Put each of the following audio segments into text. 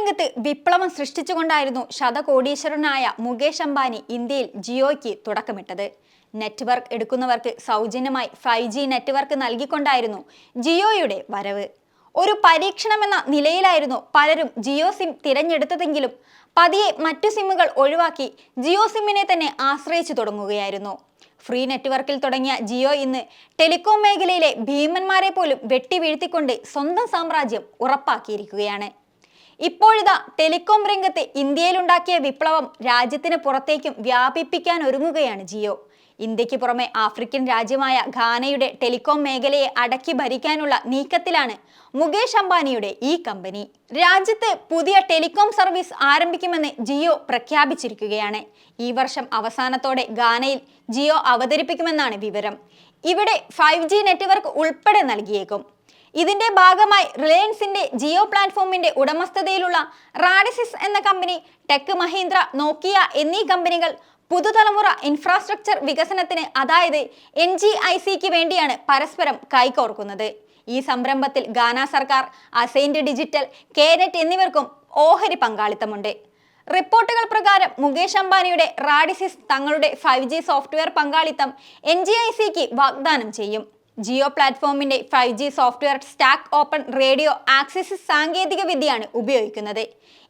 രംഗത്ത് വിപ്ലവം സൃഷ്ടിച്ചുകൊണ്ടായിരുന്നു ശതകോടീശ്വരനായ മുകേഷ് അംബാനി ഇന്ത്യയിൽ ജിയോയ്ക്ക് തുടക്കമിട്ടത്. നെറ്റ്വർക്ക് എടുക്കുന്നവർക്ക് സൗജന്യമായി ഫൈവ് ജി നെറ്റ്വർക്ക് നൽകിക്കൊണ്ടായിരുന്നു ജിയോയുടെ വരവ്. ഒരു പരീക്ഷണമെന്ന നിലയിലായിരുന്നു പലരും ജിയോ സിം തിരഞ്ഞെടുത്തതെങ്കിലും പതിയെ മറ്റു സിമ്മുകൾ ഒഴിവാക്കി ജിയോ സിമ്മിനെ തന്നെ ആശ്രയിച്ചു തുടങ്ങുകയായിരുന്നു. ഫ്രീ നെറ്റ്വർക്കിൽ തുടങ്ങിയ ജിയോ ഇന്ന് ടെലികോം മേഖലയിലെ ഭീമന്മാരെ പോലും വെട്ടിവീഴ്ത്തിക്കൊണ്ട് സ്വന്തം സാമ്രാജ്യം ഉറപ്പാക്കിയിരിക്കുകയാണ്. ഇപ്പോഴിതാ ടെലികോം രംഗത്ത് ഇന്ത്യയിലുണ്ടാക്കിയ വിപ്ലവം രാജ്യത്തിന് പുറത്തേക്കും വ്യാപിപ്പിക്കാൻ ഒരുങ്ങുകയാണ് ജിയോ. ഇന്ത്യയ്ക്ക് പുറമെ ആഫ്രിക്കൻ രാജ്യമായ ഘാനയുടെ ടെലികോം മേഖലയെ അടക്കി ഭരിക്കാനുള്ള നീക്കത്തിലാണ് മുകേഷ് അംബാനിയുടെ ഈ കമ്പനി. രാജ്യത്ത് പുതിയ ടെലികോം സർവീസ് ആരംഭിക്കുമെന്ന് ജിയോ പ്രഖ്യാപിച്ചിരിക്കുകയാണ്. ഈ വർഷം അവസാനത്തോടെ ഘാനയിൽ ജിയോ അവതരിപ്പിക്കുമെന്നാണ് വിവരം. ഇവിടെ ഫൈവ് നെറ്റ്വർക്ക് ഉൾപ്പെടെ നൽകിയേക്കും. ഇതിന്റെ ഭാഗമായി റിലയൻസിന്റെ ജിയോ പ്ലാറ്റ്ഫോമിന്റെ ഉടമസ്ഥതയിലുള്ള റാഡിസിസ് എന്ന കമ്പനി ടെക് മഹീന്ദ്ര നോക്കിയ എന്നീ കമ്പനികൾ പുതുതലമുറ ഇൻഫ്രാസ്ട്രക്ചർ വികസനത്തിന് അതായത് എൻ ജി ഐ സിക്ക് വേണ്ടിയാണ് പരസ്പരം കൈകോർക്കുന്നത്. ഈ സംരംഭത്തിൽ ഗാന സർക്കാർ അസൈൻഡ് ഡിജിറ്റൽ കേനറ്റ് എന്നിവർക്കും ഓഹരി പങ്കാളിത്തമുണ്ട്. റിപ്പോർട്ടുകൾ പ്രകാരം മുകേഷ് അംബാനിയുടെ റാഡിസിസ് തങ്ങളുടെ ഫൈവ് സോഫ്റ്റ്വെയർ പങ്കാളിത്തം എൻ വാഗ്ദാനം ചെയ്യും. Jio പ്ലാറ്റ്ഫോമിന്റെ five G software stack open radio access സാങ്കേതിക വിദ്യയാണ് ഉപയോഗിക്കുന്നത്.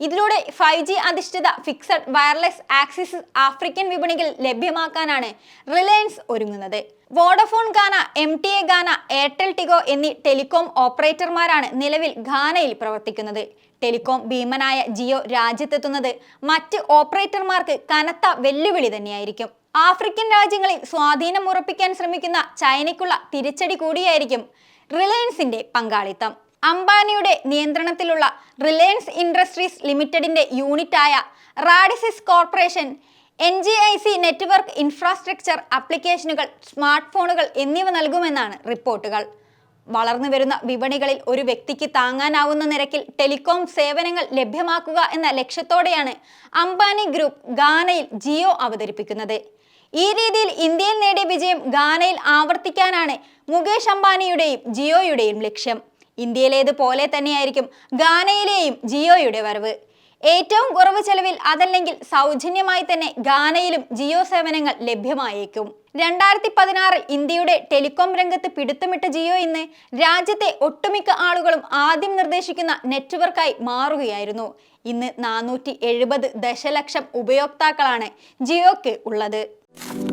ഇതിലൂടെ ഫൈവ് ജി അധിഷ്ഠിത ഫിക്സഡ് വയർലെസ് ആക്സസ് ആഫ്രിക്കൻ വിപണികൾ ലഭ്യമാക്കാനാണ് റിലയൻസ് ഒരുങ്ങുന്നത്. Vodafone Ghana M T A Ghana Airtel Tigo എന്നീ ടെലികോം ഓപ്പറേറ്റർമാരാണ് നിലവിൽ ഗാനയിൽ പ്രവർത്തിക്കുന്നത്. ടെലികോം ഭീമനായ ജിയോ രാജ്യത്തെത്തുന്നത് മറ്റ് ഓപ്പറേറ്റർമാർക്ക് കനത്ത വെല്ലുവിളി തന്നെയായിരിക്കും. ആഫ്രിക്കൻ രാജ്യങ്ങളിൽ സ്വാധീനം ഉറപ്പിക്കാൻ ശ്രമിക്കുന്ന ചൈനയ്ക്കുള്ള തിരിച്ചടി കൂടിയായിരിക്കും റിലയൻസിന്റെ പങ്കാളിത്തം. അംബാനിയുടെ നിയന്ത്രണത്തിലുള്ള റിലയൻസ് ഇൻഡസ്ട്രീസ് ലിമിറ്റഡിന്റെ യൂണിറ്റായ Radisys corporation N G I C network infrastructure ആപ്ലിക്കേഷനുകൾ സ്മാർട്ട് ഫോണുകൾ എന്നിവ നൽകുമെന്നാണ് റിപ്പോർട്ടുകൾ. വളർന്നു വരുന്ന വിപണികളിൽ ഒരു വ്യക്തിക്ക് താങ്ങാനാവുന്ന നിരക്കിൽ ടെലികോം സേവനങ്ങൾ ലഭ്യമാക്കുക എന്ന ലക്ഷ്യത്തോടെയാണ് അംബാനി ഗ്രൂപ്പ് ഗാനയിൽ ജിയോ അവതരിപ്പിക്കുന്നത്. ഈ രീതിയിൽ ഇന്ത്യയിൽ നേടിയ വിജയം ഗാനയിൽ ആവർത്തിക്കാനാണ് മുകേഷ് അംബാനിയുടെയും ജിയോയുടെയും ലക്ഷ്യം. ഇന്ത്യയിലേതുപോലെ തന്നെയായിരിക്കും ഗാനയിലെയും ജിയോയുടെ വരവ്. ഏറ്റവും കുറവ് ചെലവിൽ അതല്ലെങ്കിൽ സൗജന്യമായി തന്നെ ഗാനയിലും ജിയോ സേവനങ്ങൾ ലഭ്യമായേക്കും. രണ്ടായിരത്തി പതിനാറിൽ ഇന്ത്യയുടെ ടെലികോം രംഗത്ത് പിടുത്തമിട്ട ജിയോ ഇന്ന് രാജ്യത്തെ ഒട്ടുമിക്ക ആളുകളും ആദ്യം നിർദ്ദേശിക്കുന്ന നെറ്റ്വർക്കായി മാറുകയായിരുന്നു. ഇന്ന് നാനൂറ്റി ദശലക്ഷം ഉപയോക്താക്കളാണ് ജിയോക്ക് ഉള്ളത്. you